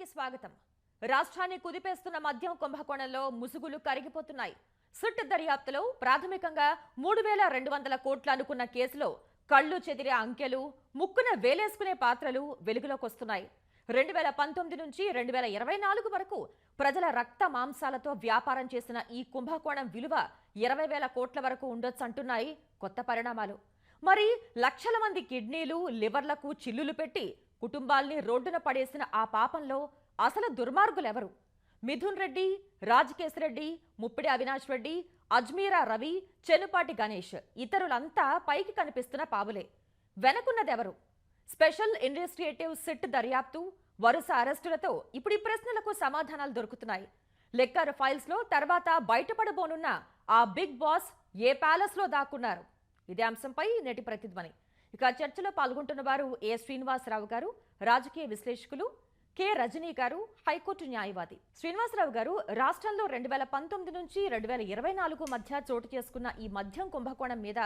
కి స్వాగతం. రాష్ట్రాన్ని కుదిపేస్తున్న మద్యం కుంభకోణంలో ముసుగులు కరిగిపోతున్నాయి. సిట్ దర్యాప్తులో ప్రాథమికంగా మూడు వేల రెండు వందల కోట్లు అనుకున్న కేసులో కళ్ళు చెదిరే అంకెలు ముక్కున వేలేసుకునే పాత్రలు వెలుగులోకొస్తున్నాయి రెండు వేల పంతొమ్మిది నుంచి రెండు వేల ఇరవై నాలుగు వరకు ప్రజల రక్త మాంసాలతో వ్యాపారం చేసిన ఈ కుంభకోణం విలువ ఇరవై వేల కోట్ల వరకు ఉండొచ్చంటున్నాయి కొత్త పరిణామాలు. మరి లక్షల మంది కిడ్నీలు లివర్లకు చిల్లులు పెట్టి కుటుంబాల్ని రోడ్డున పడేసిన ఆ పాపంలో అసలు దుర్మార్గులెవరు? మిథున్ రెడ్డి రాజకేశ్ రెడ్డి ముప్పిడి అవినాష్ రెడ్డి అజ్మీరా రవి చెనుపాటి గణేష్ ఇతరులంతా పైకి కనిపిస్తున్న పావులే. వెనకున్నదెవరు? స్పెషల్ ఇన్వెస్టిగేటివ్ సిట్ దర్యాప్తు వరుస అరెస్టులతో ఇప్పుడు ఈ ప్రశ్నలకు సమాధానాలు దొరుకుతున్నాయి. లెక్కర్ ఫైల్స్లో తర్వాత బయటపడబోనున్న ఆ బిగ్ బాస్ ఏ ప్యాలెస్లో దాక్కున్నారు? ఇదే అంశంపై నేటి ప్రతిధ్వని. ఇక చర్చలో పాల్గొంటున్న వారు ఏ శ్రీనివాసరావు గారు? రాజకీయ విశ్లేషకులు కె రజనీ గారు హైకోర్టు న్యాయవాది. శ్రీనివాసరావు గారు రాష్ట్రంలో రెండు వేల పంతొమ్మిది నుంచి రెండు వేల ఇరవై నాలుగు మధ్య చోటు చేసుకున్న ఈ మద్యం కుంభకోణం మీద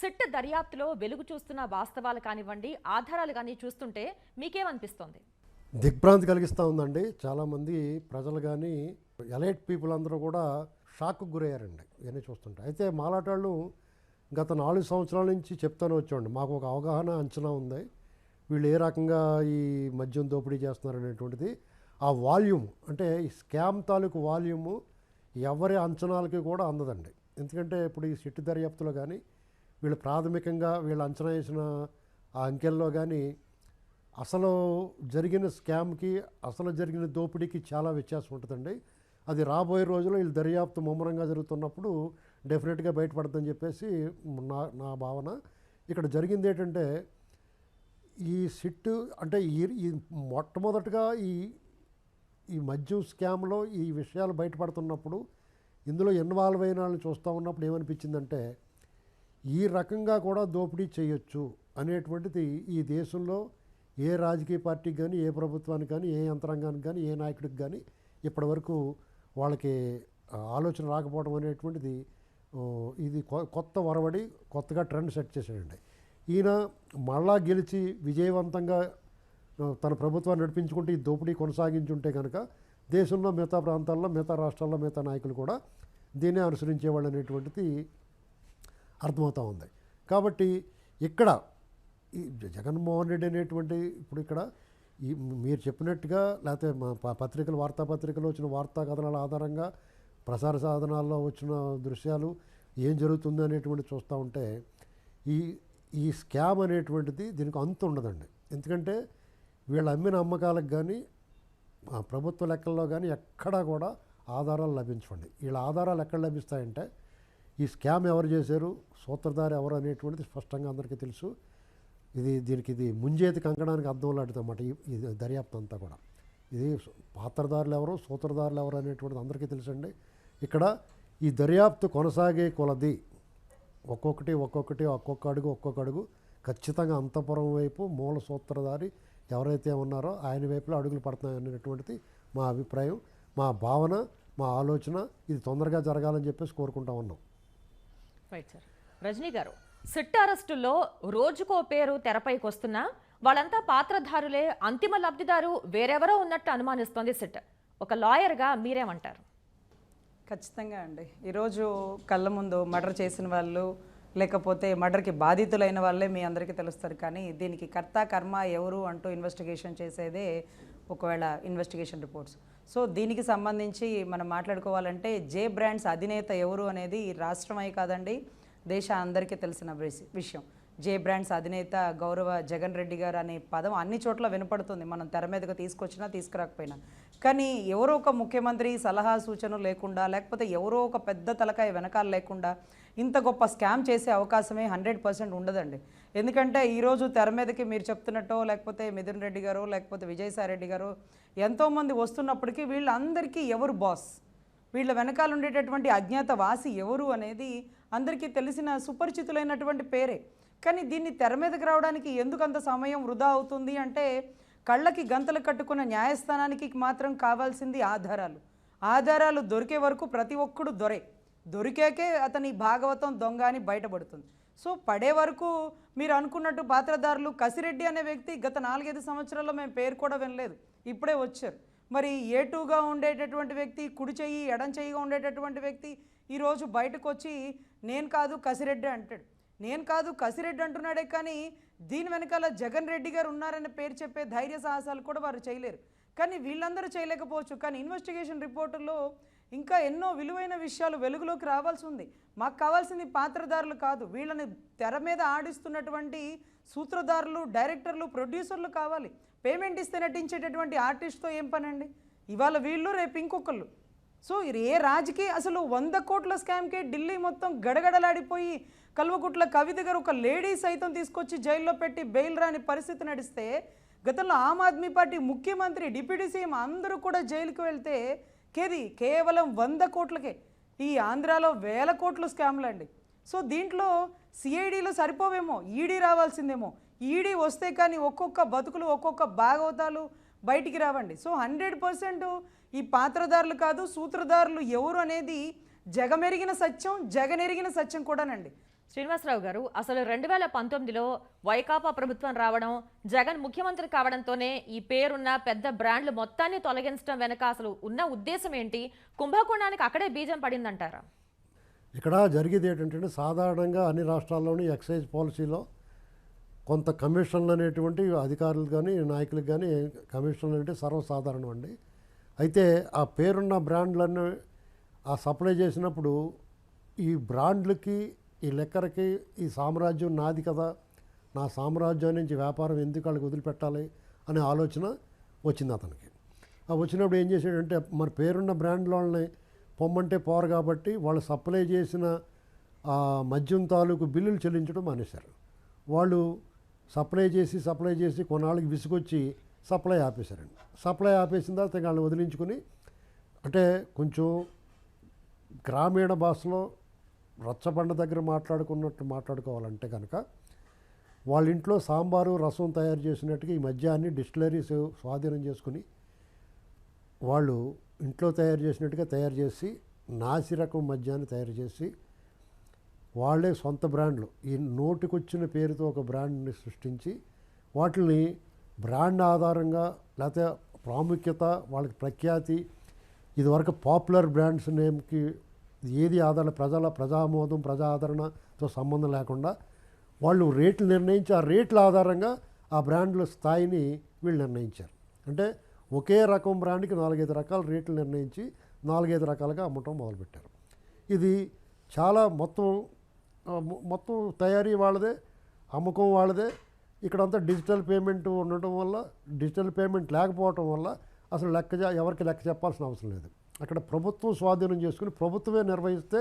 సిట్ దర్యాప్తులో వెలుగు చూస్తున్న వాస్తవాలు కానివ్వండి ఆధారాలు కానీ చూస్తుంటే మీకేమనిపిస్తోంది? దిగ్భ్రాంతి కలిగిస్తూ ఉందండి. చాలామంది ప్రజలు కానీ ఎలైట్ పీపుల్ అందరూ కూడా షాక్కు గురయ్యారండి. ఇవన్నీ చూస్తుంటే. అయితే మాలాటాళ్ళు గత నాలుగు సంవత్సరాల నుంచి చెప్తాను వచ్చామండి మాకు ఒక అవగాహన అంచనా ఉంది. వీళ్ళు ఏ రకంగా ఈ మద్యం దోపిడీ చేస్తున్నారు అనేటువంటిది. ఆ వాల్యూమ్ అంటే ఈ స్కామ్ తాలూకు వాల్యూము ఎవరి అంచనాలకి కూడా అందదండి. ఎందుకంటే ఇప్పుడు ఈ సిట్టు దర్యాప్తులో కానీ వీళ్ళు ప్రాథమికంగా వీళ్ళు అంచనా వేసిన ఆ అంకెల్లో కానీ అసలు జరిగిన స్కామ్కి అసలు జరిగిన దోపిడీకి చాలా వ్యత్యాసం ఉంటుందండి. అది రాబోయే రోజుల్లో వీళ్ళు దర్యాప్తు ముమ్మరంగా జరుగుతున్నప్పుడు డెఫినెట్గా బయటపడద్దని చెప్పేసి నా నా భావన. ఇక్కడ జరిగింది ఏంటంటే ఈ సిట్టు అంటే ఈ మొట్టమొదటగా ఈ ఈ మద్యం స్కామ్లో ఈ విషయాలు బయటపడుతున్నప్పుడు ఇందులో ఇన్వాల్వ్ అయిన వాళ్ళని చూస్తూ ఉన్నప్పుడు ఏమనిపించిందంటే ఈ రకంగా కూడా దోపిడీ చేయొచ్చు అనేటువంటిది ఈ దేశంలో ఏ రాజకీయ పార్టీకి కానీ ఏ ప్రభుత్వానికి కానీ ఏ యంత్రాంగానికి కానీ ఏ నాయకుడికి కానీ ఇప్పటివరకు వాళ్ళకి ఆలోచన రాకపోవడం అనేటువంటిది ఇది కొ- కొత్త వరవడి కొత్తగా ట్రెండ్ సెట్ చేశాడండి. ఈయన మళ్ళా గెలిచి విజయవంతంగా తన ప్రభుత్వాన్ని నడిపించుకుంటే ఈ దోపిడీ కొనసాగించుంటే కనుక దేశంలో మిగతా ప్రాంతాల్లో మిగతా రాష్ట్రాల్లో మిగతా నాయకులు కూడా దీన్నే అనుసరించేవాళ్ళు అనేటువంటిది అర్థమవుతూ ఉంది. కాబట్టి ఇక్కడ ఈ జగన్మోహన్ రెడ్డి అనేటువంటి ఇప్పుడు ఇక్కడ ఈ మీరు చెప్పినట్టుగా లేకపోతే మా ప- పత్రికలు వార్తాపత్రికలు వచ్చిన వార్తా కథనాల ఆధారంగా ప్రసార సాధనాల్లో వచ్చిన దృశ్యాలు ఏం జరుగుతుంది అనేటువంటి చూస్తూ ఉంటే ఈ ఈ స్కామ్ అనేటువంటిది దీనికి అంతు ఉండదండి. ఎందుకంటే వీళ్ళు అమ్మిన అమ్మకాలకు కానీ ప్రభుత్వ లెక్కల్లో కానీ ఎక్కడా కూడా ఆధారాలు లభించండి వీళ్ళ ఆధారాలు ఎక్కడ లభిస్తాయంటే ఈ స్కామ్ ఎవరు చేశారు సూత్రధారి ఎవరు అనేటువంటిది స్పష్టంగా అందరికీ తెలుసు. ఇది దీనికి ఇది ముంజేతి కంకణానికి అర్థం లాంటిదన్నమాట ఈ ఇది దర్యాప్తు అంతా కూడా. ఇది పాత్రదారులు ఎవరు సూత్రధారులు ఎవరు అనేటువంటిది అందరికీ తెలుసండి. ఇక్కడ ఈ దర్యాప్తు కొనసాగే కొలది. ఒక్కొక్కటి ఒక్కొక్కటి ఒక్కొక్క అడుగు ఒక్కొక్క అడుగు. ఖచ్చితంగా అంతపురం వైపు మూల సూత్రధారి ఎవరైతే ఉన్నారో ఆయన వైపులో అడుగులు పడుతున్నాయి అనేటువంటిది మా అభిప్రాయం మా భావన మా ఆలోచన. ఇది తొందరగా జరగాలని చెప్పేసి కోరుకుంటా ఉన్నాం. రైట్ సార్ రజనీ గారు సిట్ అరెస్టుల్లో రోజుకో పేరు తెరపైకి వస్తున్నా వాళ్ళంతా పాత్రధారులే అంతిమ లబ్ధిదారు వేరెవరో ఉన్నట్టు అనుమానిస్తోంది సిట్. ఒక లాయర్గా మీరేమంటారు? ఖచ్చితంగా అండి. ఈరోజు కళ్ళ ముందు మర్డర్ చేసిన వాళ్ళు లేకపోతే మర్డర్కి బాధితులైన వాళ్ళే మీ అందరికీ తెలుస్తారు. కానీ దీనికి కర్త కర్మ ఎవరు అంటూ ఇన్వెస్టిగేషన్ చేసేదే ఒకవేళ ఇన్వెస్టిగేషన్ రిపోర్ట్స్ సో దీనికి సంబంధించి మనం మాట్లాడుకోవాలంటే జే బ్రాండ్స్ అధినేత ఎవరు అనేది రాష్ట్రమై రాష్ట్రమే కాదండి దేశ అందరికీ తెలిసిన విషయం. జే బ్రాండ్స్ అధినేత గౌరవ జగన్ రెడ్డి గారు అనే పదం అన్ని చోట్ల వినపడుతుంది. మనం తెర మీదకు తీసుకొచ్చినా తీసుకురాకపోయినా. కానీ ఎవరో ఒక ముఖ్యమంత్రి సలహా సూచన లేకుండా లేకపోతే ఎవరో ఒక పెద్ద తలకాయ వెనకాల లేకుండా ఇంత గొప్ప స్కామ్ చేసే అవకాశమే హండ్రెడ్ పర్సెంట్ ఉండదండి. ఎందుకంటే ఈరోజు తెర మీదకి మీరు చెప్తున్నట్టో లేకపోతే మిథున్ రెడ్డి గారు లేకపోతే విజయసాయి రెడ్డి గారు ఎంతోమంది వస్తున్నప్పటికీ వీళ్ళందరికీ ఎవరు బాస్? వీళ్ళ వెనకాల ఉండేటటువంటి అజ్ఞాత వాసి ఎవరు అనేది అందరికీ తెలిసిన సుపరిచితులైనటువంటి పేరే. కానీ దీన్ని తెర మీదకి రావడానికి ఎందుకు అంత సమయం వృధా అవుతుంది అంటే కళ్ళకి గంతలు కట్టుకున్న న్యాయస్థానానికి మాత్రం కావాల్సింది ఆధారాలు. ఆధారాలు దొరికే వరకు ప్రతి ఒక్కడు దొరే. దొరికాకే అతని భాగవతం దొంగ అని బయటపడుతుంది. సో పడే వరకు మీరు అనుకున్నట్టు పాత్రదారులు కసిరెడ్డి అనే వ్యక్తి గత నాలుగైదు సంవత్సరాల్లో మేము పేరు కూడా వినలేదు. ఇప్పుడే వచ్చారు. మరి ఏటుగా ఉండేటటువంటి వ్యక్తి కుడి చెయ్యి ఎడం చెయ్యిగా ఉండేటటువంటి వ్యక్తి ఈరోజు బయటకు వచ్చి నేను కాదు కసిరెడ్డి అంటాడు. నేను కాదు కసిరెడ్డి అంటున్నాడే కానీ దీని వెనకాల జగన్ రెడ్డి గారు ఉన్నారని పేరు చెప్పే ధైర్య సాహసాలు కూడా వారు చేయలేరు. కానీ వీళ్ళందరూ చేయలేకపోవచ్చు. కానీ ఇన్వెస్టిగేషన్ రిపోర్టుల్లో ఇంకా ఎన్నో విలువైన విషయాలు వెలుగులోకి రావాల్సి ఉంది. మాకు కావాల్సింది పాత్రదారులు కాదు. వీళ్ళని తెర మీద ఆడిస్తున్నటువంటి సూత్రధారులు డైరెక్టర్లు ప్రొడ్యూసర్లు కావాలి. పేమెంట్ ఇస్తే నటించేటటువంటి ఆర్టిస్ట్తో ఏం పనండి? ఇవాళ వీళ్ళు రేపు ఇంకొకళ్ళు. సో ఏ రాజకీయ అసలు వంద కోట్ల స్కామ్కే ఢిల్లీ మొత్తం గడగడలాడిపోయి కల్వకుట్ల కవిత గారు ఒక లేడీ సైతం తీసుకొచ్చి జైల్లో పెట్టి బెయిల్ రాని పరిస్థితి నడిస్తే గతంలో ఆమ్ ఆద్మీ పార్టీ ముఖ్యమంత్రి డిప్యూటీ సీఎం అందరూ కూడా జైలుకి వెళ్తే కేది? కేవలం వంద కోట్లకే. ఈ ఆంధ్రాలో వేల కోట్ల స్కామ్లు అండి. సో దీంట్లో సిఐడిలో సరిపోవేమో ఈడీ రావాల్సిందేమో. ఈడీ వస్తే కానీ ఒక్కొక్క బతుకులు ఒక్కొక్క భాగవతాలు బయటికి రావండి. సో హండ్రెడ్ పర్సెంట్ ఈ పాత్రదారులు కాదు సూత్రధారులు ఎవరు అనేది జగమెరిగిన సత్యం జగనెరిగిన సత్యం కూడానండి. శ్రీనివాసరావు గారు అసలు రెండు వేల పంతొమ్మిదిలో వైకాపా ప్రభుత్వం రావడం జగన్ ముఖ్యమంత్రి కావడంతోనే ఈ పేరున్న పెద్ద బ్రాండ్లు మొత్తాన్ని తొలగించడం వెనక అసలు ఉన్న ఉద్దేశం ఏంటి? కుంభకోణానికి అక్కడే బీజం పడిందంటారా? ఇక్కడ జరిగేది ఏంటంటే సాధారణంగా అన్ని రాష్ట్రాల్లోని ఎక్సైజ్ పాలసీలో కొంత కమిషన్లు అనేటువంటి అధికారులు కానీ నాయకులకు కానీ కమిషన్లు అంటే సర్వసాధారణం అండి. అయితే ఆ పేరున్న బ్రాండ్లన్నీ ఆ సప్లై చేసినప్పుడు ఈ బ్రాండ్లకి ఈ లెక్కరకి ఈ సామ్రాజ్యం నాది కదా నా సామ్రాజ్యం నుంచి వ్యాపారం ఎందుకు వాళ్ళకి వదిలిపెట్టాలి అనే ఆలోచన వచ్చింది అతనికి. ఆ వచ్చినప్పుడు ఏం చేశాడంటే మన పేరున్న బ్రాండ్ల వాళ్ళని పొమ్మంటే పోరు కాబట్టి వాళ్ళు సప్లై చేసిన ఆ మద్యం తాలూకు బిల్లులు చెల్లించడం మానేశారు. వాళ్ళు సప్లై చేసి సప్లై చేసి కొన్నాళ్ళకి విసుగొచ్చి సప్లై ఆపేశారండి. సప్లై ఆపేసిన తర్వాత వాళ్ళని వదిలించుకుని అంటే కొంచెం గ్రామీణ భాషలో రచ్చబండ దగ్గర మాట్లాడుకున్నట్టు మాట్లాడుకోవాలంటే కనుక వాళ్ళ ఇంట్లో సాంబారు రసం తయారు చేసినట్టుగా ఈ మద్యాన్ని డిస్టిలరీస్ స్వాధీనం చేసుకుని వాళ్ళు ఇంట్లో తయారు చేసినట్టుగా తయారు చేసి నాసి రకం మద్యాన్ని తయారు చేసి వాళ్ళే సొంత బ్రాండ్లు. ఈ నోటికొచ్చిన పేరుతో ఒక బ్రాండ్ని సృష్టించి వాటిని బ్రాండ్ ఆధారంగా లేకపోతే ప్రాముఖ్యత వాళ్ళకి ప్రఖ్యాతి ఇదివరకు పాపులర్ బ్రాండ్స్ నేమ్కి ఏది ఆధారణ ప్రజల ప్రజామోదం ప్రజా ఆదరణతో సంబంధం లేకుండా వాళ్ళు రేట్లు నిర్ణయించి ఆ రేట్ల ఆధారంగా ఆ బ్రాండ్ల స్థాయిని వీళ్ళు నిర్ణయించారు. అంటే ఒకే రకం బ్రాండ్కి నాలుగైదు రకాల రేట్లు నిర్ణయించి నాలుగైదు రకాలుగా అమ్మటం మొదలుపెట్టారు. ఇది చాలా మొత్తం మొత్తం తయారీ వాళ్ళదే అమ్మకం వాళ్ళదే ఇక్కడంతా డిజిటల్ పేమెంట్ ఉండటం వల్ల డిజిటల్ పేమెంట్ లేకపోవటం వల్ల అసలు లెక్క ఎవరికి లెక్క చెప్పాల్సిన అవసరం లేదు. అక్కడ ప్రభుత్వం స్వాధీనం చేసుకుని ప్రభుత్వమే నిర్వహిస్తే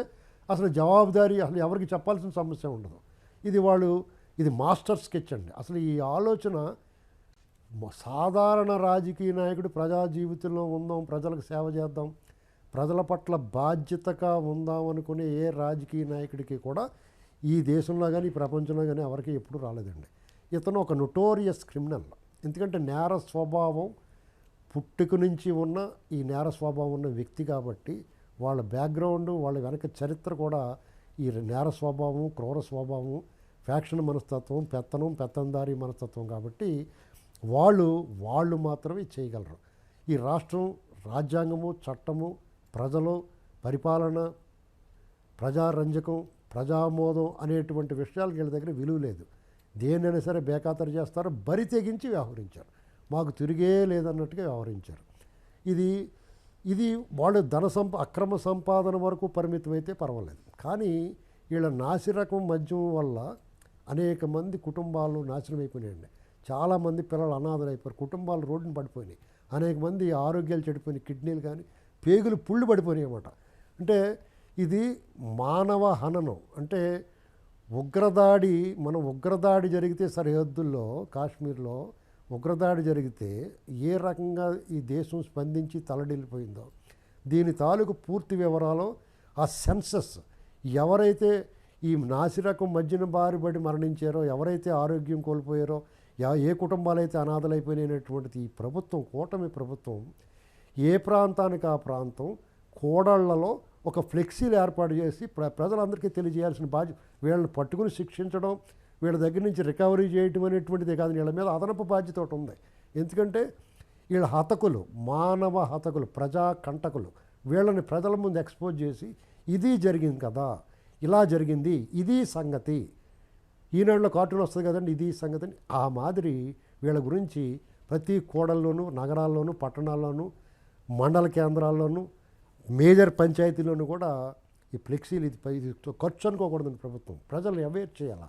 అసలు జవాబుదారీ అసలు ఎవరికి చెప్పాల్సిన సమస్య ఉండదు. ఇది వాళ్ళు ఇది మాస్టర్ స్కెచ్ అండి. అసలు ఈ ఆలోచన సాధారణ రాజకీయ నాయకుడు ప్రజా జీవితంలో ఉందాం ప్రజలకు సేవ చేద్దాం ప్రజల పట్ల బాధ్యతగా ఉందాం అనుకునే ఏ రాజకీయ నాయకుడికి కూడా ఈ దేశంలో కానీ ఈ ప్రపంచంలో కానీ ఎవరికి ఎప్పుడు రాలేదండి. ఇతను ఒక నొటోరియస్ క్రిమినల్ ఎందుకంటే నేర స్వభావం పుట్టుక నుంచి ఉన్న ఈ నేర స్వభావం ఉన్న వ్యక్తి కాబట్టి వాళ్ళ బ్యాక్గ్రౌండ్ వాళ్ళ వెనక చరిత్ర కూడా ఈ నేర స్వభావం క్రూర స్వభావం ఫ్యాక్షన్ మనస్తత్వం పెత్తనం పెత్తందారి మనస్తత్వం కాబట్టి వాళ్ళు వాళ్ళు మాత్రమే చేయగలరు. ఈ రాష్ట్రం రాజ్యాంగము చట్టము ప్రజలు పరిపాలన ప్రజారంజకం ప్రజామోదం అనేటువంటి విషయాలకు వీళ్ళ దగ్గర విలువ లేదు. దేన్నైనా సరే బేఖాతరు చేస్తారు బరి తెగించి వ్యవహరించారు. మాకు తిరిగే లేదన్నట్టుగా వ్యవహరించారు. ఇది ఇది వాళ్ళు ధన సంప అక్రమ సంపాదన వరకు పరిమితమైతే పర్వాలేదు. కానీ వీళ్ళ నాసిరకం మద్యం వల్ల అనేక మంది కుటుంబాలు నాశనం అయిపోయినాయండి. చాలామంది పిల్లలు అనాథలైపోయారు అయిపోయారు. కుటుంబాలు రోడ్డున పడిపోయినాయి. అనేక మంది ఆరోగ్యాలు చెడిపోయినాయి. కిడ్నీలు కానీ పేగులు పుళ్ళు పడిపోయినాయి అన్నమాట. అంటే ఇది మానవ హననం. అంటే ఉగ్రదాడి మనం ఉగ్రదాడి జరిగితే సరిహద్దుల్లో కాశ్మీర్లో ఉగ్రదాడి జరిగితే ఏ రకంగా ఈ దేశం స్పందించి తలడిల్లిపోయిందో దీని తాలూకు పూర్తి వివరాలు ఆ సెన్సస్ ఎవరైతే ఈ నాసిరకం మధ్యన బారిబడి మరణించారో ఎవరైతే ఆరోగ్యం కోల్పోయారో ఏ కుటుంబాలైతే అనాథలైపోయినటువంటిది ఈ ప్రభుత్వం కూటమి ప్రభుత్వం ఏ ప్రాంతానికి ఆ ప్రాంతం కోడళ్ళలో ఒక ఫ్లెక్సీలు ఏర్పాటు చేసి ప్ర ప్రజలందరికీ తెలియజేయాల్సిన బాధ్యత వీళ్ళని పట్టుకుని శిక్షించడం వీళ్ళ దగ్గర నుంచి రికవరీ చేయటం అనేటువంటిది కాదు వీళ్ళ మీద అదనపు బాధ్యత ఒకటి ఉంది. ఎందుకంటే వీళ్ళ హతకులు మానవ హతకులు ప్రజా కంటకులు వీళ్ళని ప్రజల ముందు ఎక్స్పోజ్ చేసి ఇది జరిగింది కదా ఇలా జరిగింది ఇది సంగతి ఈనాడులో కార్టూన్ వస్తుంది కదండి ఇది సంగతి అని ఆ మాదిరి వీళ్ళ గురించి ప్రతి కోడల్లోనూ నగరాల్లోనూ పట్టణాల్లోనూ మండల కేంద్రాల్లోనూ మేజర్ పంచాయతీలోనూ కూడా ఈ ఫ్లెక్సీలు ఇది ఖర్చు అనుకోకూడదని ప్రభుత్వం. ప్రజల్ని అవేర్ చేయాలి?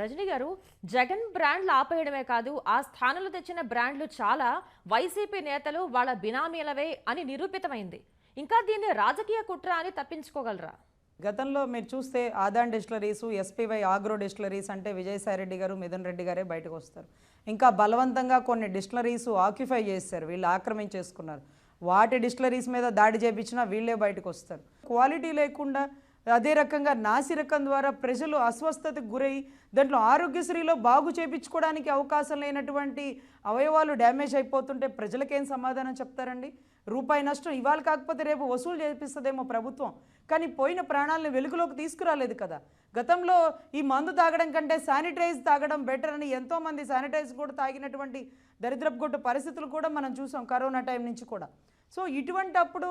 రజనీ గారు జగన్ బ్రాండ్లు ఆపేయడమే కాదు ఆ స్థానంలో తెచ్చిన బ్రాండ్లు చాలా వైసీపీ నేతలు వాళ్ళ బినామీలవే అని నిరూపితమైంది. ఇంకా దీన్ని రాజకీయ కుట్ర అని తప్పించుకోగలరా? గతంలో మీరు చూస్తే Adan distilleries SPY agro distilleries అంటే విజయసాయి రెడ్డి గారు మిథున్ రెడ్డి గారే బయటకు వస్తారు. ఇంకా బలవంతంగా కొన్ని డిస్టిలరీస్ ఆక్యుపై చేస్తారు వీళ్ళు ఆక్రమించేసుకున్నారు. వాటి డిస్టిలరీస్ మీద దాడి చేపించినా వీళ్ళే బయటకు వస్తారు. క్వాలిటీ లేకుండా అదే రకంగా నాసిరకం ద్వారా ప్రజలు అస్వస్థతకు గురై దాంట్లో ఆరోగ్యశ్రీలో బాగు చేపించుకోవడానికి అవకాశం లేనటువంటి అవయవాలు డ్యామేజ్ అయిపోతుంటే ప్రజలకేం సమాధానం చెప్తారండి? రూపాయి నష్టం ఇవాళ కాకపోతే రేపు వసూలు చేపిస్తుందేమో ప్రభుత్వం. కానీ పోయిన ప్రాణాలను వెలుగులోకి తీసుకురాలేదు కదా. గతంలో ఈ మందు తాగడం కంటే శానిటైజ్ తాగడం బెటర్ అని ఎంతోమంది శానిటైజ్ కూడా తాగినటువంటి దరిద్రపు గొట్టు పరిస్థితులు కూడా మనం చూసాం కరోనా టైం నుంచి కూడా. సో ఇటువంటి అప్పుడు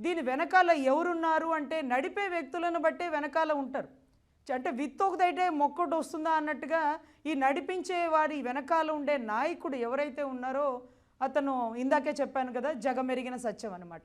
దీని వెనకాల ఎవరున్నారు అంటే నడిపే వ్యక్తులను బట్టే వెనకాల ఉంటారు. చ- అంటే విత్తొకదైతే మొక్కటి వస్తుందా అన్నట్టుగా ఈ నడిపించే వారి వెనకాల ఉండే నాయకుడు ఎవరైతే ఉన్నారో అతను ఇందాకే చెప్పాను కదా జగమెరిగిన సత్యం అనమాట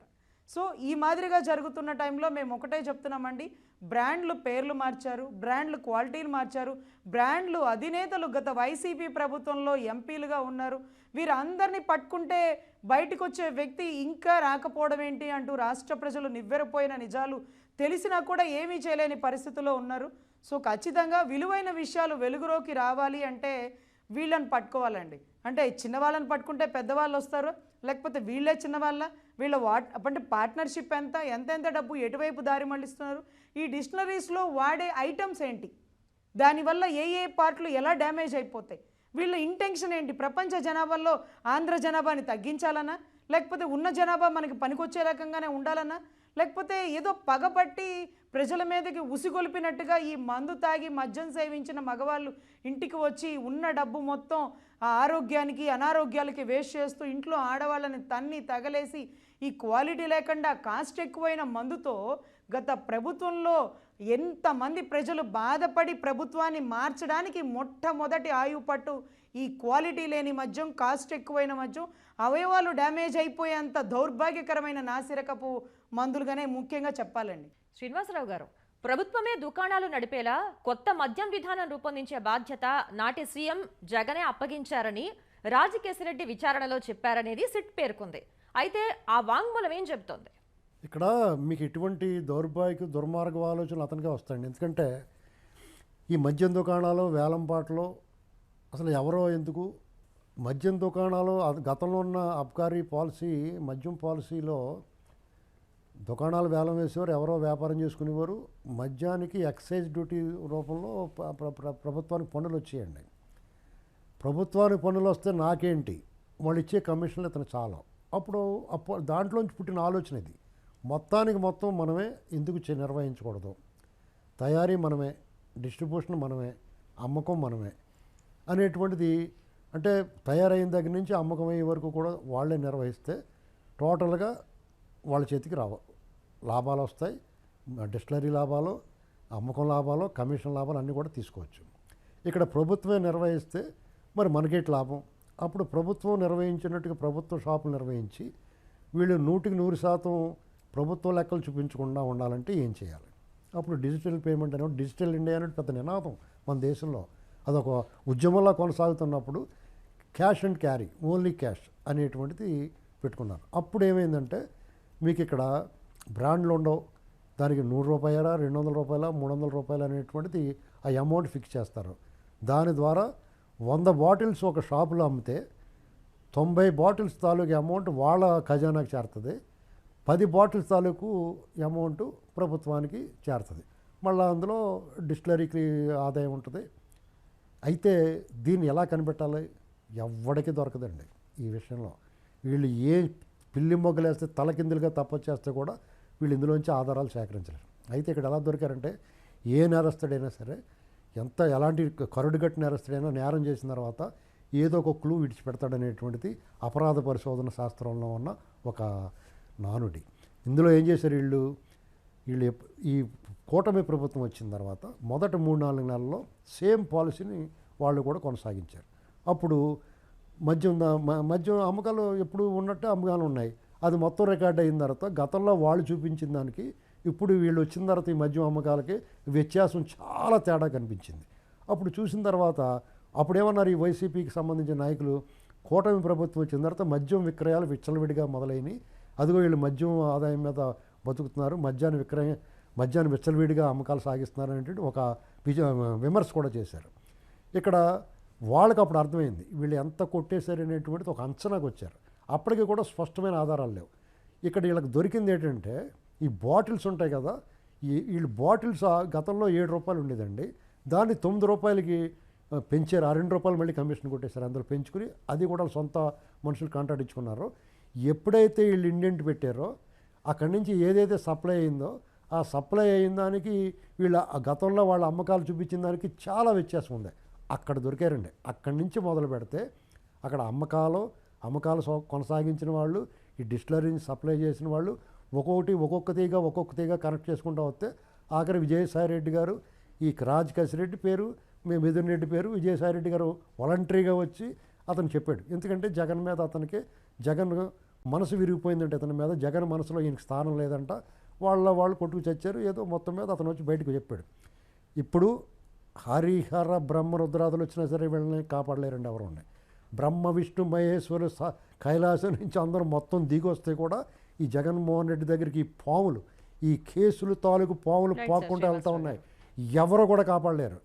సో ఈ మాదిరిగా జరుగుతున్న టైంలో మేము ఒకటే చెప్తున్నామండి బ్రాండ్లు పేర్లు మార్చారు బ్రాండ్లు క్వాలిటీలు మార్చారు బ్రాండ్లు అధినేతలు గత వైసీపీ ప్రభుత్వంలో ఎంపీలుగా ఉన్నారు. వీరందరినీ పట్టుకుంటే బయటకు వచ్చే వ్యక్తి ఇంకా రాకపోవడం ఏంటి అంటూ రాష్ట్ర ప్రజలు నివ్వెరపోయిన నిజాలు తెలిసినా కూడా ఏమీ చేయలేని పరిస్థితిలో ఉన్నారు. సో ఖచ్చితంగా విలువైన విషయాలు వెలుగులోకి రావాలి అంటే వీళ్ళని పట్టుకోవాలండి. అంటే చిన్నవాళ్ళని పట్టుకుంటే పెద్దవాళ్ళు వస్తారు? లేకపోతే వీళ్ళే చిన్నవాళ్ళ? వీళ్ళ వాట్ అంటే పార్ట్నర్షిప్ ఎంత? ఎంతెంత డబ్బు? ఎటువైపు దారి మళ్ళిస్తున్నారు? ఈ డిక్షనరీస్లో వాడే ఐటమ్స్ ఏంటి? దానివల్ల ఏ ఏ పార్ట్లు ఎలా డ్యామేజ్ అయిపోతాయి? వీళ్ళ ఇంటెన్షన్ ఏంటి? ప్రపంచ జనాభాలో ఆంధ్ర జనాభాని తగ్గించాలన్నా లేకపోతే ఉన్న జనాభా మనకి పనికొచ్చే రకంగానే ఉండాలన్నా లేకపోతే ఏదో పగపట్టి ప్రజల మీదకి ఉసిగొలిపినట్టుగా ఈ మందు తాగి మద్యం సేవించిన మగవాళ్ళు ఇంటికి వచ్చి ఉన్న డబ్బు మొత్తం ఆ ఆరోగ్యానికి అనారోగ్యాలకి వేస్ట్ చేస్తూ ఇంట్లో ఆడవాళ్ళని తన్ని తగలేసి ఈ క్వాలిటీ లేకుండా కాస్ట్ ఎక్కువైన మందుతో గత ప్రభుత్వంలో ఎంతమంది ప్రజలు బాధపడి ప్రభుత్వాన్ని మార్చడానికి మొట్టమొదటి ఆయువు పట్టు ఈ క్వాలిటీ లేని మద్యం కాస్ట్ ఎక్కువైన మద్యం అవయవాలు డ్యామేజ్ అయిపోయేంత దౌర్భాగ్యకరమైన నాసిరకపు మందులుగానే ముఖ్యంగా చెప్పాలండి. శ్రీనివాసరావు గారు ప్రభుత్వమే దుకాణాలు నడిపేలా కొత్త మద్యం విధానం రూపొందించే బాధ్యత నాటి సీఎం జగనే అప్పగించారని రాజకేశిరెడ్డి విచారణలో చెప్పారనేది సిట్ పేర్కొంది. అయితే ఆ వాంగ్మూలం ఏం చెబుతోంది? ఇక్కడ మీకు ఎటువంటి దౌర్భాగ్య దుర్మార్గ ఆలోచనలు అతనికే వస్తాయండి. ఎందుకంటే ఈ మద్యం దుకాణాలు వేలంపాటలో అసలు ఎవరో ఎందుకు? మద్యం దుకాణాలు గతంలో ఉన్న అబ్కారీ పాలసీ మద్యం పాలసీలో దుకాణాలు వేలం వేసేవారు ఎవరో వ్యాపారం చేసుకునేవారు. మద్యానికి ఎక్సైజ్ డ్యూటీ రూపంలో ప్రభుత్వానికి పన్నులు వచ్చేయండి. ప్రభుత్వానికి పన్నులు వస్తే నాకేంటి? వాళ్ళు ఇచ్చే కమిషన్లు ఇతను చాలా. అప్పుడు అప్పు దాంట్లోంచి పుట్టిన ఆలోచన ఇది. మొత్తానికి మొత్తం మనమే ఎందుకు చే- నిర్వహించకూడదు. తయారీ మనమే డిస్ట్రిబ్యూషన్ మనమే అమ్మకం మనమే అనేటువంటిది అంటే తయారైన దగ్గర నుంచి అమ్మకం అయ్యే వరకు కూడా వాళ్ళే నిర్వహిస్తే టోటల్గా వాళ్ళ చేతికి రావ. లాభాలు వస్తాయి. డిస్టిలరీ లాభాలు అమ్మకం లాభాలు కమిషన్ లాభాలు అన్నీ కూడా తీసుకోవచ్చు. ఇక్కడ ప్రభుత్వమే నిర్వహిస్తే మరి మనకేటి లాభం? అప్పుడు ప్రభుత్వం నిర్వహించినట్టుగా ప్రభుత్వ షాపులు నిర్వహించి వీళ్ళు నూటికి నూరు శాతం ప్రభుత్వ లెక్కలు చూపించకుండా ఉండాలంటే ఏం చేయాలి? అప్పుడు డిజిటల్ పేమెంట్ అనేది డిజిటల్ ఇండియా అనేది పెద్ద నినాదం మన దేశంలో. అదొక ఉద్యమంలో కొనసాగుతున్నప్పుడు cash and carry only cash అనేటువంటిది పెట్టుకున్నారు. అప్పుడు ఏమైందంటే మీకు ఇక్కడ బ్రాండ్లు ఉండవు. దానికి నూరు రూపాయల రెండు వందల రూపాయల మూడు వందల రూపాయలు అనేటువంటిది ఆ అమౌంట్ ఫిక్స్ చేస్తారు. దాని ద్వారా వంద బాటిల్స్ ఒక షాపులో అమ్మితే తొంభై బాటిల్స్ తాలూకు అమౌంట్ వాళ్ళ ఖజానాకు చేరుతుంది. పది బాటిల్స్ తాలూకు అమౌంట్ ప్రభుత్వానికి చేరుతుంది. మళ్ళీ అందులో డిస్టిలరీకి ఆదాయం ఉంటుంది. అయితే దీన్ని ఎలా కనిపెట్టాలి? ఎవ్వడికి దొరకదండి ఈ విషయంలో. వీళ్ళు ఏ పిల్లి మొగ్గలేస్తే తలకిందులుగా తప్పొచ్చేస్తే కూడా వీళ్ళు ఇందులోంచి ఆధారాలు సేకరించలేరు. అయితే ఇక్కడ ఎలా దొరికారంటే ఏ నేరస్తుడైనా సరే ఎంత ఎలాంటి కరుడుగట్టు నేరస్తుడైనా నేరం చేసిన తర్వాత ఏదో ఒక క్లూ విడిచిపెడతాడనేటువంటిది అపరాధ పరిశోధన శాస్త్రంలో ఉన్న ఒక నానుడి. ఇందులో ఏం చేశారు వీళ్ళు? వీళ్ళు ఈ కూటమి ప్రభుత్వం వచ్చిన తర్వాత మొదటి మూడు నాలుగు నెలల్లో సేమ్ పాలసీని వాళ్ళు కూడా కొనసాగించారు. అప్పుడు మద్యం మద్యం అమ్మకాలు ఎప్పుడు ఉన్నట్టే అమ్మకాలు ఉన్నాయి. అది మొత్తం రికార్డ్ అయిన తర్వాత గతంలో వాళ్ళు చూపించిన దానికి ఇప్పుడు వీళ్ళు వచ్చిన తర్వాత ఈ మద్యం అమ్మకాలకి వ్యత్యాసం చాలా తేడా కనిపించింది. అప్పుడు చూసిన తర్వాత అప్పుడేమన్నారు ఈ వైసీపీకి సంబంధించిన నాయకులు? కూటమి ప్రభుత్వం వచ్చిన తర్వాత మద్యం విక్రయాలు విచ్చలవిడిగా మొదలైనవి అదిగో వీళ్ళు మద్యం ఆదాయం మీద బతుకుతున్నారు. మద్యాన్ని విక్రయం మద్యాన్ని విచ్చలవిడిగా అమ్మకాలు సాగిస్తున్నారు అనేటువంటి ఒక విజ విమర్శ కూడా చేశారు. ఇక్కడ వాళ్ళకి అప్పుడు అర్థమైంది. వీళ్ళు ఎంత కొట్టేశారు అనేటువంటిది ఒక అంచనాకు వచ్చారు. అప్పటికి కూడా స్పష్టమైన ఆధారాలు లేవు. ఇక్కడ వీళ్ళకి దొరికింది ఏంటంటే ఈ బాటిల్స్ ఉంటాయి కదా ఈ వీళ్ళు బాటిల్స్ ఆ గతంలో ఏడు రూపాయలు ఉండేదండి. దాన్ని తొమ్మిది రూపాయలకి పెంచారు. ఆ రెండు రూపాయలు మళ్ళీ కమిషన్ కొట్టేశారు. అందులో పెంచుకుని అది కూడా సొంత మనుషులు కాంట్రాక్ట్ ఇచ్చుకున్నారు. ఎప్పుడైతే వీళ్ళు ఇండెంట్ పెట్టారో అక్కడి నుంచి ఏదైతే సప్లై అయిందో ఆ సప్లై అయిన దానికి వీళ్ళ ఆ గతంలో వాళ్ళ అమ్మకాలు చూపించిన దానికి చాలా వ్యత్యాసం ఉంది. అక్కడ దొరికారండి. అక్కడి నుంచి మొదలు పెడితే అక్కడ అమ్మకాలు అమ్మకాలు కొనసాగించిన వాళ్ళు ఈ డిస్టిలరీని సప్లై చేసిన వాళ్ళు ఒక్కొక్కటి ఒక్కొక్క తీగ ఒక్కొక్క తీగ కనెక్ట్ చేసుకుంటూ వస్తే ఆఖరి విజయసాయి రెడ్డి గారు ఈ రాజ్ కసిరెడ్డి పేరు మీ మిథున్ రెడ్డి పేరు విజయసాయి రెడ్డి గారు వాలంటరీగా వచ్చి అతను చెప్పాడు. ఎందుకంటే జగన్ మీద అతనికి జగన్ మనసు విరిగిపోయిందంటే అతని మీద. జగన్ మనసులో ఈయనకి స్థానం లేదంట. వాళ్ళ వాళ్ళు కొట్టుకు చచ్చారు. ఏదో మొత్తం మీద అతను వచ్చి బయటకు చెప్పాడు. ఇప్పుడు హరిహర బ్రహ్మ రుద్రాదులు వచ్చినా సరే వీళ్ళని కాపాడలేరండి ఎవరు ఉన్నాయి బ్రహ్మ విష్ణు మహేశ్వరు కైలాసం నుంచి అందరూ మొత్తం దిగి వస్తే కూడా ఈ జగన్మోహన్ రెడ్డి దగ్గరికి ఈ పాములు ఈ కేసులు తాలూకు పాములు. పాక్కుంటూ వెళ్తూ ఉన్నాయి. ఎవరు కూడా కాపాడలేరు.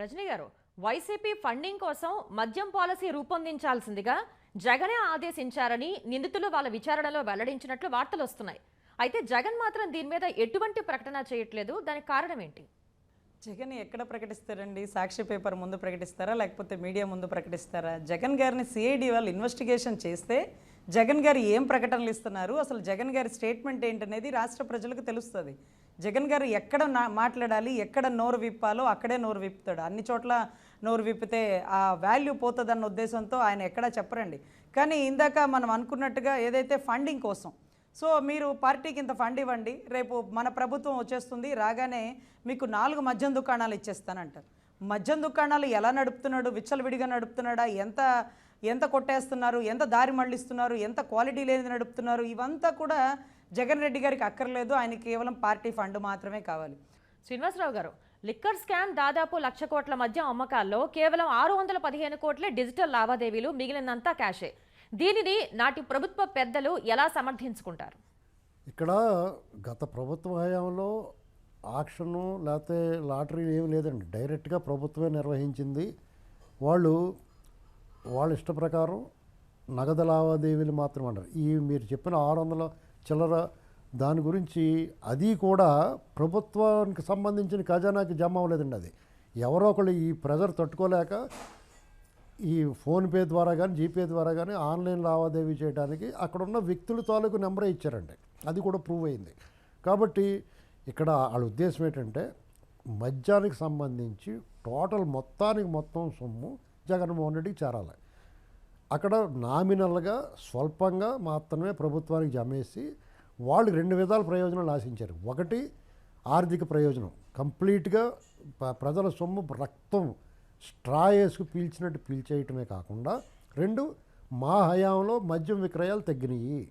రజనీ గారు వైసీపీ ఫండింగ్ కోసం మద్యం పాలసీ రూపొందించాల్సిందిగా జగనే ఆదేశించారని నిందితులు వాళ్ళ విచారణలో వెల్లడించినట్లు వార్తలు వస్తున్నాయి. అయితే జగన్ మాత్రం దీని మీద ఎటువంటి ప్రకటన చేయట్లేదు. దానికి కారణం ఏంటి? జగన్ ఎక్కడ ప్రకటిస్తారండి? సాక్షి పేపర్ ముందు ప్రకటిస్తారా? లేకపోతే మీడియా ముందు ప్రకటిస్తారా? జగన్ గారిని సిఐడి వాళ్ళు ఇన్వెస్టిగేషన్ చేస్తే జగన్ గారు ఏం ప్రకటనలు ఇస్తున్నారు? అసలు జగన్ గారి స్టేట్మెంట్ ఏంటనేది రాష్ట్ర ప్రజలకు తెలుస్తుంది. జగన్ గారు ఎక్కడ నా- మాట్లాడాలి? ఎక్కడ నోరు విప్పాలో అక్కడే నోరు విప్పుతాడు. అన్ని చోట్ల నోరు విప్పితే ఆ వాల్యూ పోతుందన్న ఉద్దేశంతో ఆయన ఎక్కడా చెప్పరండి. కానీ ఇందాక మనం అనుకున్నట్టుగా ఏదైతే ఫండింగ్ కోసం సో మీరు పార్టీకి ఇంత ఫండ్ ఇవ్వండి రేపు మన ప్రభుత్వం వచ్చేస్తుంది రాగానే మీకు నాలుగు మద్యం దుకాణాలు ఇచ్చేస్తానంటారు. మద్యం దుకాణాలు ఎలా నడుపుతున్నాడు విచ్చలవిడిగా నడుపుతున్నాడా ఎంత ఎంత కొట్టేస్తున్నారు ఎంత దారి మళ్ళిస్తున్నారు ఎంత క్వాలిటీ లేని నడుపుతున్నారు ఇవంతా కూడా జగన్ రెడ్డి గారికి అక్కర్లేదు ఆయన కేవలం పార్టీ ఫండ్ మాత్రమే కావాలి. శ్రీనివాసరావు గారు లిక్కర్ స్కామ్ దాదాపు లక్ష కోట్ల మధ్య అమ్మకాల్లో కేవలం ఆరు వందల పదిహేను కోట్లే డిజిటల్ లావాదేవీలు మిగిలినంతా క్యాషే. దీనిని నాటి ప్రభుత్వ పెద్దలు ఎలా సమర్థించుకుంటారు? ఇక్కడ గత ప్రభుత్వ హయాంలో ఆక్షను లేకపోతే లాటరీ ఏమి లేదండి. డైరెక్ట్గా ప్రభుత్వమే నిర్వహించింది. వాళ్ళు వాళ్ళ ఇష్ట ప్రకారం నగదు లావాదేవీలు మాత్రం అంటారు. ఈ మీరు చెప్పిన ఆరు వందల చిల్లర దాని గురించి అది కూడా ప్రభుత్వానికి సంబంధించిన ఖజానాకి జమ అవ్వలేదండి అది. ఎవరో ఒకళ్ళు ఈ ప్రెజర్ తట్టుకోలేక ఈ ఫోన్పే ద్వారా కానీ జీపే ద్వారా కానీ ఆన్లైన్ లావాదేవీ చేయడానికి అక్కడ ఉన్న వ్యక్తుల తాలూకు నెంబరే ఇచ్చారండి. అది కూడా ప్రూవ్ అయింది. కాబట్టి ఇక్కడ వాళ్ళ ఉద్దేశం ఏంటంటే మద్యానికి సంబంధించి టోటల్ మొత్తానికి మొత్తం సొమ్ము జగన్మోహన్ రెడ్డికి చేరాలి. అక్కడ నామినల్గా స్వల్పంగా మాత్రమే ప్రభుత్వానికి జమేసి వాళ్ళు రెండు విధాల ప్రయోజనాలు ఆశించారు. ఒకటి ఆర్థిక ప్రయోజనం. కంప్లీట్గా ప- ప్రజల సొమ్ము రక్తం స్ట్రా వేసుకు పీల్చినట్టు పీల్చేయటమే కాకుండా రెండు మా హయాంలో మద్యం విక్రయాలు తగ్గినాయి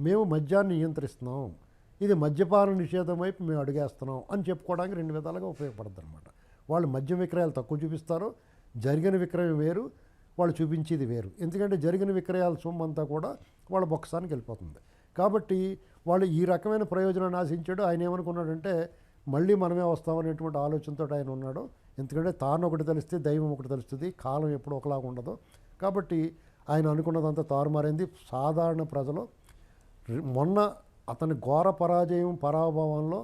మేము మద్యాన్ని నియంత్రిస్తున్నాం. ఇది మద్యపాన నిషేధం వైపు మేము అడిగేస్తున్నాం అని చెప్పుకోవడానికి రెండు విధాలుగా ఉపయోగపడుతుంది అనమాట వాళ్ళు మద్యం విక్రయాలు తక్కువ చూపిస్తారు. జరిగిన విక్రయం వేరు. వాళ్ళు చూపించేది వేరు. ఎందుకంటే జరిగిన విక్రయాల సొమ్ము అంతా కూడా వాళ్ళ బొక్కసానికి వెళ్ళిపోతుంది. కాబట్టి వాళ్ళు ఈ రకమైన ప్రయోజనాన్ని ఆశించాడు. ఆయన ఏమనుకున్నాడంటే మళ్ళీ మనమే వస్తామనేటువంటి ఆలోచనతో ఆయన ఉన్నాడు. ఎందుకంటే తాను ఒకటి తెలిస్తే దైవం ఒకటి తెలుస్తుంది. కాలం ఎప్పుడు ఒకలాగా ఉండదు. కాబట్టి ఆయన అనుకున్నదంతా తారుమారైంది. సాధారణ ప్రజలు మొన్న అతని ఘోర పరాజయం పరాభవంలో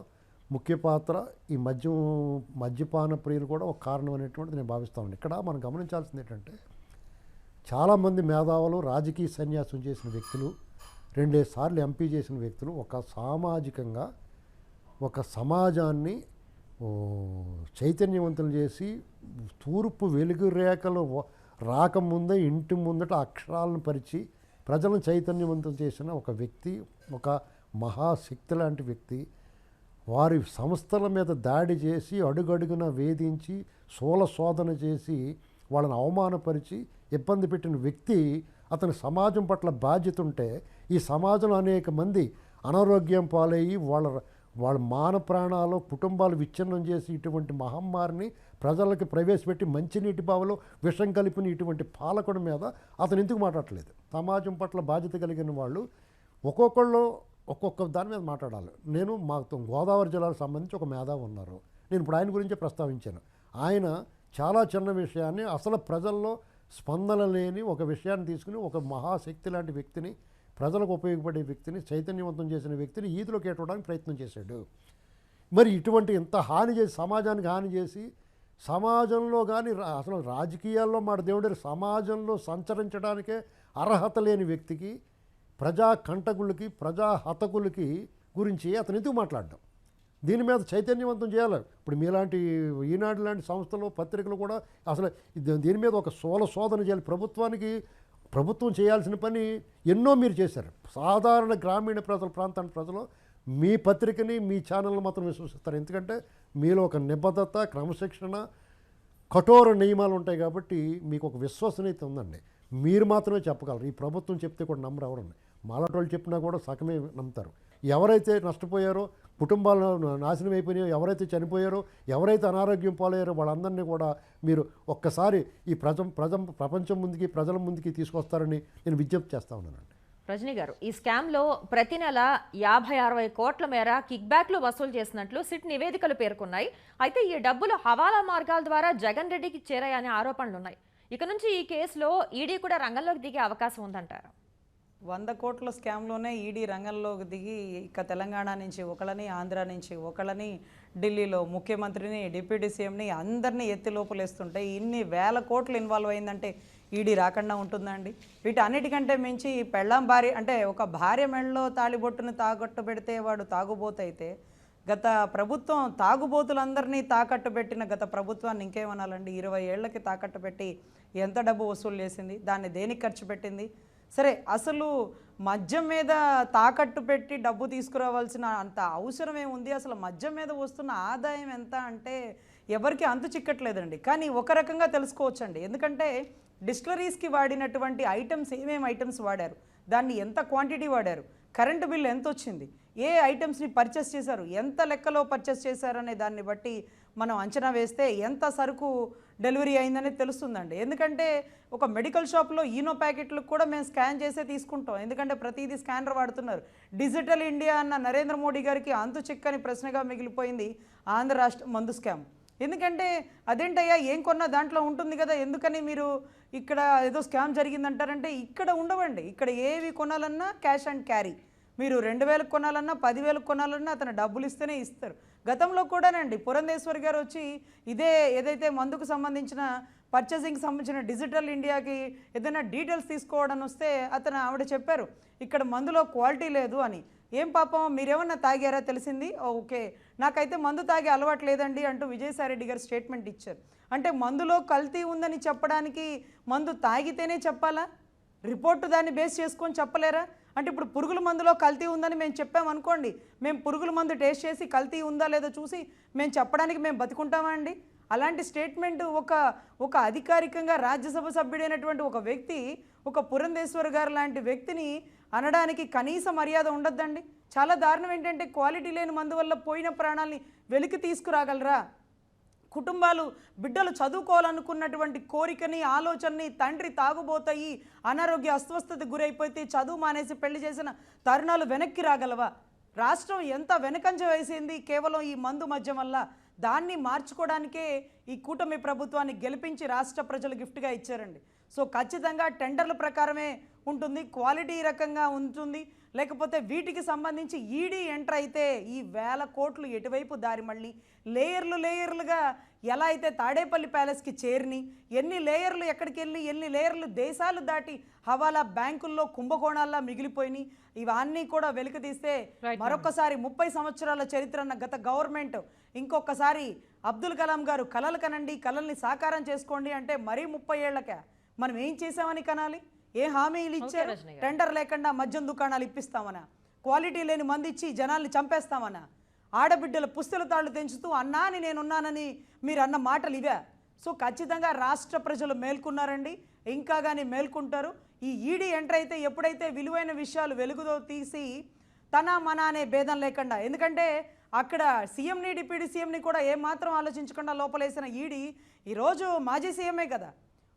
ముఖ్య పాత్ర ఈ మద్యం మద్యపాన ప్రియులు కూడా ఒక కారణం అనేటువంటిది నేను భావిస్తాను ఇక్కడ మనం గమనించాల్సింది ఏంటంటే చాలామంది మేధావులు రాజకీయ సన్యాసం చేసిన వ్యక్తులు రెండేసి సార్లు ఎంపీ చేసిన వ్యక్తులు ఒక సామాజికంగా ఒక సమాజాన్ని చైతన్యవంతులు చేసి తూర్పు వెలుగు రేఖలు రాకముందే ఇంటి ముందట అక్షరాలను పరిచి ప్రజలను చైతన్యవంతం చేసిన ఒక వ్యక్తి ఒక మహాశక్తి లాంటి వ్యక్తి వారి సంస్థల మీద దాడి చేసి అడుగడుగున వేధించి సోల శోధన చేసి వాళ్ళని అవమానపరిచి ఇబ్బంది పెట్టిన వ్యక్తి అతను సమాజం పట్ల బాధ్యత ఉంటే ఈ సమాజంలో అనేక మంది అనారోగ్యం పాలయ్యి వాళ్ళ వాళ్ళ మాన ప్రాణాలు కుటుంబాలు విచ్ఛిన్నం చేసి ఇటువంటి మహమ్మారిని ప్రజలకు ప్రవేశపెట్టి మంచినీటి బావలో విషం కలిపిన ఇటువంటి పాలకుడి మీద అతను ఎందుకు మాట్లాడలేదు సమాజం పట్ల బాధ్యత కలిగిన వాళ్ళు ఒక్కొక్కళ్ళు ఒక్కొక్క దాని మీద మాట్లాడాలి. నేను మాకు గోదావరి జిల్లాకు సంబంధించి ఒక మేధావి ఉన్నారు. నేను ఇప్పుడు ఆయన గురించే ప్రస్తావించాను. ఆయన చాలా చిన్న విషయాన్ని అసలు ప్రజల్లో స్పందన లేని ఒక విషయాన్ని తీసుకుని ఒక మహాశక్తి లాంటి వ్యక్తిని ప్రజలకు ఉపయోగపడే వ్యక్తిని చైతన్యవంతం చేసిన వ్యక్తిని ఈదిలోకి కేటడానికి ప్రయత్నం చేశాడు. మరి ఇటువంటి ఇంత హాని చేసి సమాజానికి హాని చేసి సమాజంలో కానీ రా- అసలు రాజకీయాల్లో మాట దేవుడి సమాజంలో సంచరించడానికే అర్హత లేని వ్యక్తికి ప్రజా కంటకులకి ప్రజా హతకులకి గురించి అతను ఎందుకు మాట్లాడడం? దీని మీద చైతన్యవంతం చేయాలి. ఇప్పుడు మీలాంటి ఈనాడు లాంటి సంస్థలు పత్రికలు కూడా అసలు దీని మీద ఒక సోల శోధన చేయాలి. ప్రభుత్వానికి ప్రభుత్వం చేయాల్సిన పని ఎన్నో మీరు చేశారు. సాధారణ గ్రామీణ ప్రజల ప్రాంతాన్ని ప్రజలు మీ పత్రికని మీ ఛానల్ని మాత్రం విశ్వసిస్తారు. ఎందుకంటే మీలో ఒక నిబద్ధత క్రమశిక్షణ కఠోర నియమాలు ఉంటాయి కాబట్టి మీకు ఒక విశ్వసనీయత ఉందండి. మీరు మాత్రమే చెప్పగలరు. ఈ ప్రభుత్వం చెప్తే కూడా నమ్మరు ఎవరండి మాలాంటి వాళ్ళు చెప్పినా కూడా సగమే నమ్ముతారు. ఎవరైతే నష్టపోయారో కుటుంబాలు నాశనం అయిపోయినాయో ఎవరైతే చనిపోయారో ఎవరైతే అనారోగ్యం పాలయ్యారో వాళ్ళందరినీ కూడా మీరు ఒక్కసారి ఈ ప్రజ ప్రజ ప్రపంచం ముందుకి ప్రజల ముందుకి తీసుకొస్తారని నేను విజ్ఞప్తి చేస్తా ఉన్నానండి. రజనీ గారు ఈ స్కామ్లో ప్రతి నెల యాభై అరవై కోట్ల మేర కిక్ బ్యాక్లు వసూలు చేసినట్లు సిట్ నివేదికలు పేర్కొన్నాయి. అయితే ఈ డబ్బులు హవాలా మార్గాల ద్వారా జగన్ రెడ్డికి చేరాయనే ఆరోపణలు ఉన్నాయి ఇక నుంచి ఈ కేసులో ఈడీ కూడా రంగంలోకి దిగే అవకాశం ఉందంటారు. వంద కోట్ల స్కామ్లోనే ఈడీ రంగంలోకి దిగి ఇక తెలంగాణ నుంచి ఒకళ్ళని ఆంధ్ర నుంచి ఒకళ్ళని ఢిల్లీలో ముఖ్యమంత్రిని డిప్యూటీ సీఎంని అందరినీ ఎత్తి లోపలేస్తుంటే ఇన్ని వేల కోట్లు ఇన్వాల్వ్ అయిందంటే ఈడీ రాకుండా ఉంటుందండి. వీటన్నిటికంటే మించి ఈ పెళ్ళాం భార్య అంటే ఒక భార్య మెడలో తాళిబొట్టును తాకట్టు పెడితే వాడు తాగుబోతైతే గత ప్రభుత్వం తాగుబోతులందరినీ తాకట్టు పెట్టిన గత ప్రభుత్వాన్ని ఇంకేమనాలండి? ఇరవై ఏళ్ళకి తాకట్టు పెట్టి ఎంత డబ్బు వసూలు చేసింది? దాన్ని దేనికి ఖర్చు పెట్టింది? సరే అసలు మద్యం మీద తాకట్టు పెట్టి డబ్బు తీసుకురావాల్సిన అంత అవసరం ఏముంది? అసలు మద్యం మీద వస్తున్న ఆదాయం ఎంత అంటే ఎవరికి అంతు చిక్కట్లేదండి. కానీ ఒక రకంగా తెలుసుకోవచ్చండి. ఎందుకంటే డిస్టిలరీస్కి వాడినటువంటి ఐటమ్స్ ఏమేమి ఐటమ్స్ వాడారు? దాన్ని ఎంత క్వాంటిటీ వాడారు? కరెంటు బిల్ ఎంత వచ్చింది ఏ ఐటమ్స్ని పర్చేస్ చేశారు? ఎంత లెక్కలో పర్చేస్ చేశారనే దాన్ని బట్టి మనం అంచనా వేస్తే ఎంత సరుకు డెలివరీ అయిందని తెలుస్తుందండి. ఎందుకంటే ఒక మెడికల్ షాప్లో ఈనో ప్యాకెట్లకు కూడా మేము స్కాన్ చేసే తీసుకుంటాం. ఎందుకంటే ప్రతిదీ స్కానర్ వాడుతున్నారు. డిజిటల్ ఇండియా అన్న నరేంద్ర మోడీ గారికి అంతు చిక్కని ప్రశ్నగా మిగిలిపోయింది ఆంధ్ర రాష్ట్ర మందు స్కామ్. ఎందుకంటే అదేంటయ్యా ఏం కొన్నా దాంట్లో ఉంటుంది కదా ఎందుకని మీరు ఇక్కడ ఏదో స్కామ్ జరిగిందంటారంటే ఇక్కడ ఉండవండి. ఇక్కడ ఏవి కొనాలన్నా క్యాష్ అండ్ క్యారీ. మీరు రెండు వేలకు కొనాలన్నా పదివేలకు కొనాలన్నా అతను డబ్బులు ఇస్తేనే ఇస్తారు. గతంలో కూడానండి పురంధేశ్వరి గారు వచ్చి ఇదే ఏదైతే మందుకు సంబంధించిన పర్చేసింగ్కి సంబంధించిన డిజిటల్ ఇండియాకి ఏదైనా డీటెయిల్స్ తీసుకోవడం వస్తే అతను ఆవిడ చెప్పారు ఇక్కడ మందులో క్వాలిటీ లేదు అని. ఏం పాపం? మీరేమన్నా తాగారా? తెలిసింది. ఓకే. నాకైతే మందు తాగే అలవాటు లేదండి అంటూ విజయసాయిరెడ్డి గారు స్టేట్మెంట్ ఇచ్చారు. అంటే మందులో కల్తీ ఉందని చెప్పడానికి మందు తాగితేనే చెప్పాలా? రిపోర్టు దాన్ని బేస్ చేసుకొని చెప్పలేరా? అంటే ఇప్పుడు పురుగుల మందులో కల్తీ ఉందని మేము చెప్పామనుకోండి మేము పురుగుల మందు టేస్ట్ చేసి కల్తీ ఉందా లేదో చూసి మేము చెప్పడానికి మేము బతుకుంటామా అండి? అలాంటి స్టేట్మెంట్ ఒక ఒక అధికారికంగా రాజ్యసభ సభ్యుడైనటువంటి ఒక వ్యక్తి ఒక పురంధేశ్వర్ గారు లాంటి వ్యక్తిని అనడానికి కనీస మర్యాద ఉండొద్దండి? చాలా దారుణం ఏంటంటే క్వాలిటీ లేని మందు వల్ల పోయిన ప్రాణాల్ని వెలికి తీసుకురాగలరా? కుటుంబాలు బిడ్డలు చదువుకోవాలనుకున్నటువంటి కోరికని ఆలోచనని తండ్రి తాగుబోతాయి అనారోగ్య అస్వస్థతకు గురైపోతే చదువు మానేసి పెళ్ళి చేసిన తరుణాలు వెనక్కి రాగలవా? రాష్ట్రం ఎంత వెనకంజ వేసింది కేవలం ఈ మందు మద్యం వల్ల? దాన్ని మార్చుకోవడానికే ఈ కూటమి ప్రభుత్వాన్ని గెలిపించి రాష్ట్ర ప్రజలు గిఫ్ట్గా ఇచ్చారండి. సో ఖచ్చితంగా టెండర్ల ప్రకారమే ఉంటుంది క్వాలిటీ రకంగా ఉంటుంది. లేకపోతే వీటికి సంబంధించి ఈడీ ఎంటర్ అయితే ఈ వేల కోట్లు ఎటువైపు దారి మళ్ళీ? లేయర్లు లేయర్లుగా ఎలా అయితే తాడేపల్లి ప్యాలెస్కి చేరిని? ఎన్ని లేయర్లు ఎక్కడికి వెళ్ళి ఎన్ని లేయర్లు దేశాలు దాటి హవాలా బ్యాంకుల్లో కుంభకోణాల్లా మిగిలిపోయినాయి ఇవన్నీ కూడా వెలికి తీస్తే మరొకసారి ముప్పై సంవత్సరాల చరిత్ర గత గవర్నమెంట్ ఇంకొకసారి అబ్దుల్ కలాం గారు కలలు కనండి కలల్ని సాకారం చేసుకోండి అంటే మరీ ముప్పై ఏళ్ళకే మనం ఏం చేసామని కనాలి? ఏ హామీలు ఇచ్చారు. టెండర్ లేకుండా మద్యం దుకాణాలు ఇప్పిస్తామనా? క్వాలిటీ లేని మంది ఇచ్చి జనాల్ని చంపేస్తామనా? ఆడబిడ్డల పుస్తల తాళ్ళు తెంచుతూ అన్నా అని నేనున్నానని మీరు అన్న మాటలు ఇవే. సో ఖచ్చితంగా రాష్ట్ర ప్రజలు మేల్కొన్నారండి. ఇంకా కానీ మేల్కొంటారు. ఈ ఈడీ ఎంటర్ అయితే ఎప్పుడైతే విలువైన విషయాలు వెలుగులో తీసి తన మన అనే భేదం లేకుండా ఎందుకంటే అక్కడ సీఎంని డిప్యూటీ సీఎంని కూడా ఏమాత్రం ఆలోచించకుండా లోపలేసిన ఈడీ ఈరోజు మాజీ సీఎంఏ కదా.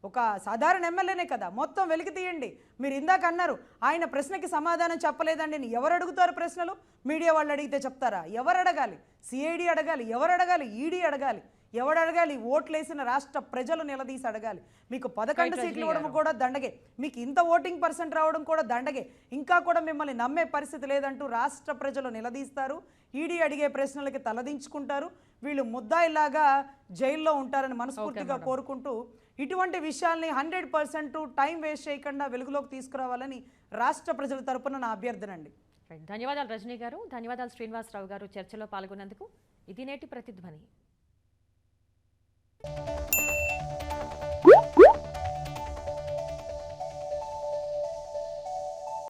ఒక సాధారణ ఎమ్మెల్యేనే కదా. మొత్తం వెలికి తీయండి. మీరు ఇందాక అన్నారు ఆయన ప్రశ్నకి సమాధానం చెప్పలేదండి ఎవరు అడుగుతారు ప్రశ్నలు? మీడియా వాళ్ళు అడిగితే చెప్తారా? ఎవరు అడగాలి? సిఐడి అడగాలి? ఎవరు అడగాలి? ఈడీ అడగాలి? ఎవడు అడగాలి? ఓట్లేసిన రాష్ట్ర ప్రజలు నిలదీసి అడగాలి. మీకు పదకొండు సీట్లు ఇవ్వడం. కూడా దండగే. మీకు ఇంత ఓటింగ్ పర్సెంట్ రావడం కూడా దండగే. ఇంకా కూడా మిమ్మల్ని నమ్మే పరిస్థితి లేదంటూ రాష్ట్ర ప్రజలు నిలదీస్తారు. ఈడీ అడిగే ప్రశ్నలకి తలదించుకుంటారు. వీళ్ళు ముద్దాయిలాగా జైల్లో ఉంటారని మనస్ఫూర్తిగా కోరుకుంటూ ఇటువంటి విషయాల్ని హండ్రెడ్ పర్సెంట్ టైం వేస్ట్ చేయకుండా వెలుగులోకి తీసుకురావాలని రాష్ట్ర ప్రజల తరపున నా అభ్యర్థన అండి ధన్యవాదాలు రజనీ గారు. ధన్యవాదాలు శ్రీనివాసరావు గారు చర్చలో పాల్గొన్నందుకు. ఇది నేటి ప్రతిధ్వని.